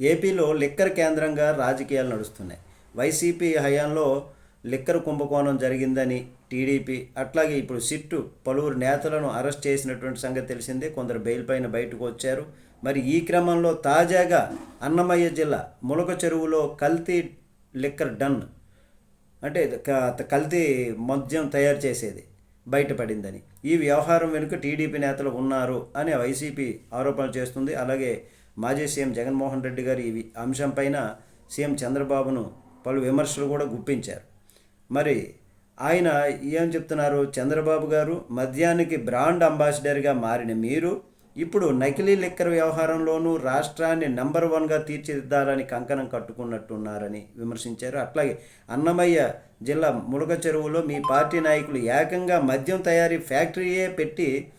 ఏపీలో లిక్కర్ కేంద్రంగా రాజకీయాలు నడుస్తున్నాయి. వైసీపీ హయాంలో లిక్కర్ కుంభకోణం జరిగిందని టీడీపీ అట్లాగే ఇప్పుడు సిట్టు పలువురు నేతలను అరెస్ట్ చేసినటువంటి సంగతి తెలిసిందే. కొందరు బెయిల్ పైన బయటకు వచ్చారు. మరి ఈ క్రమంలో తాజాగా అన్నమయ్య జిల్లా ములక చెరువులో కల్తీ లిక్కర్ డన్ అంటే క- కల్తీ మద్యం తయారు చేసేది బయటపడిందని. ఈ వ్యవహారం వెనుక టీడీపీ నేతలు ఉన్నారు అని వైసీపీ ఆరోపణలు చేస్తుంది. అలాగే మాజీ సీఎం జగన్మోహన్ రెడ్డి గారు ఈ అంశంపైన సీఎం చంద్రబాబును పలు విమర్శలు కూడా గుప్పించారు. మరి ఆయన ఏం చెప్తున్నారు? చంద్రబాబు గారు మద్యానికి బ్రాండ్ అంబాసిడర్గా మారిన మీరు ఇప్పుడు నకిలీ లిక్కర్ వ్యవహారంలోనూ రాష్ట్రాన్ని నెంబర్ వన్గా తీర్చిదిద్దాలని కంకణం కట్టుకున్నట్టున్నారని విమర్శించారు. అట్లాగే అన్నమయ్య జిల్లా ములగ చెరువులో మీ పార్టీ నాయకులు ఏకంగా మద్యం తయారీ ఫ్యాక్టరీయే పెట్టి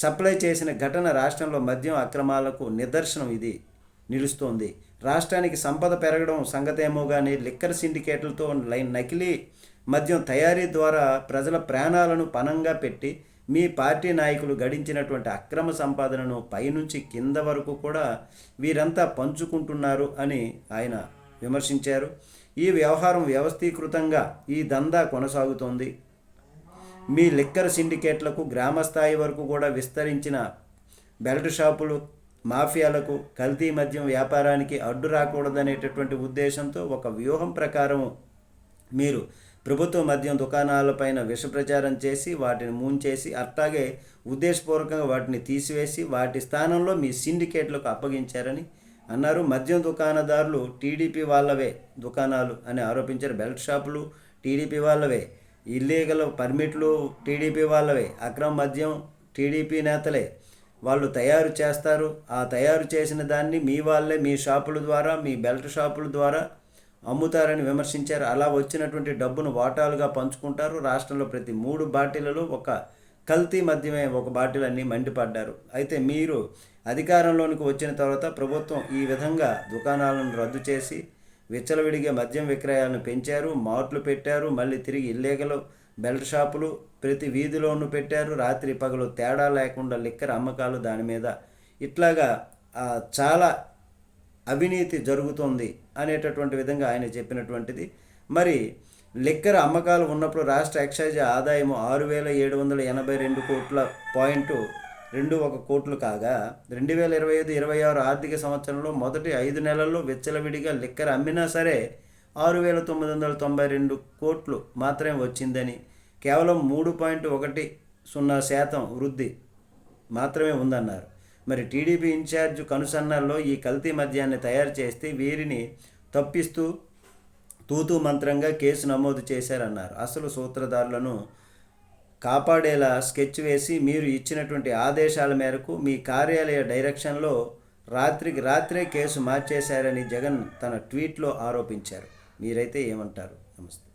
సప్లై చేసిన ఘటన రాష్ట్రంలో మద్యం అక్రమాలకు నిదర్శనం ఇది. నిలుస్తోంది. రాష్ట్రానికి సంపద పెరగడం సంగతేమో కానీ లిక్కర్ సిండికేట్లతో లైన్ నకిలీ మద్యం తయారీ ద్వారా ప్రజల ప్రాణాలను పణంగా పెట్టి మీ పార్టీ నాయకులు గడించినటువంటి అక్రమ సంపాదనను పైనుంచి కింద వరకు కూడా వీరంతా పంచుకుంటున్నారు అని ఆయన విమర్శించారు. ఈ వ్యవహారం వ్యవస్థీకృతంగా ఈ దందా కొనసాగుతోంది. మీ లిక్కర్ సిండికేట్లకు గ్రామ స్థాయి వరకు కూడా విస్తరించిన బెల్ట్ షాపులు మాఫియాలకు కల్తీ మద్యం వ్యాపారానికి అడ్డు రాకూడదనేటటువంటి ఉద్దేశంతో ఒక వ్యూహం ప్రకారం మీరు ప్రభుత్వ మద్యం దుకాణాలపైన విష ప్రచారం చేసి వాటిని మూంచేసి అట్లాగే ఉద్దేశపూర్వకంగా వాటిని తీసివేసి వాటి స్థానంలో మీ సిండికేట్లకు అప్పగించారని అన్నారు. మద్యం దుకాణదారులు టీడీపీ వాళ్ళవే దుకాణాలు అని ఆరోపించారు. బెల్ట్ షాపులు టీడీపీ వాళ్ళవే. ఇల్లీగల్ పర్మిట్లు టీడీపీ వాళ్ళవే. అక్రమ మద్యం టీడీపీ నేతలే. వాళ్ళు తయారు చేస్తారు. ఆ తయారు చేసిన దాన్ని మీ వాళ్ళే మీ షాపుల ద్వారా మీ బెల్ట్ షాపుల ద్వారా అమ్ముతారని విమర్శించారు. అలా వచ్చినటువంటి డబ్బును వాటాలుగా పంచుకుంటారు. రాష్ట్రంలో ప్రతి మూడు బాటిలలో ఒక కల్తీ మద్యమే ఒక బాటిల్ అన్ని మండిపడ్డారు. అయితే మీరు అధికారంలోనికి వచ్చిన తర్వాత ప్రభుత్వం ఈ విధంగా దుకాణాలను రద్దు చేసి విచ్చలవిడిగా మద్యం విక్రయాలను పెంచారు మార్ట్లు పెట్టారు మళ్ళీ తిరిగి ఇల్లీగల్ బెల్ట్ షాపులు ప్రతి వీధిలోనూ పెట్టారు. రాత్రి పగలు తేడా లేకుండా లిక్కర్ అమ్మకాలు దాని మీద. ఇట్లాగా చాలా అవినీతి జరుగుతుంది అనేటటువంటి విధంగా ఆయన చెప్పినటువంటిది. మరి లిక్కర్ అమ్మకాలు ఉన్నప్పుడు రాష్ట్ర ఎక్సైజ్ ఆదాయము ఆరు వేల ఏడు వందల ఎనభై రెండు కోట్ల పాయింట్ రెండు ఒక కోట్లు కాగా రెండు వేల ఇరవై ఐదు ఇరవై ఆరు ఆర్థిక సంవత్సరంలో మొదటి ఐదు నెలల్లో విచ్చలవిడిగా లిక్కర్ అమ్మినా సరే ఆరు వేల తొమ్మిది వందల తొంభై రెండు కోట్లు మాత్రమే వచ్చిందని కేవలం మూడు పాయింట్ ఒకటి సున్నా శాతం వృద్ధి మాత్రమే ఉందన్నారు. మరి టీడీపీ ఇన్ఛార్జ్ కనుసన్నల్లో ఈ కల్తీ మద్యాన్ని తయారు చేస్తే వీరిని తప్పిస్తూ తూతూ మంత్రంగా కేసు నమోదు చేశారన్నారు. అసలు సూత్రధారులను కాపాడేలా స్కెచ్ వేసి మీరు ఇచ్చినటువంటి ఆదేశాల మేరకు మీ కార్యాలయ డైరెక్షన్లో రాత్రికి రాత్రే కేసు మార్చేశారని జగన్ తన ట్వీట్లో ఆరోపించారు. మీరైతే ఏమంటారు? నమస్తే.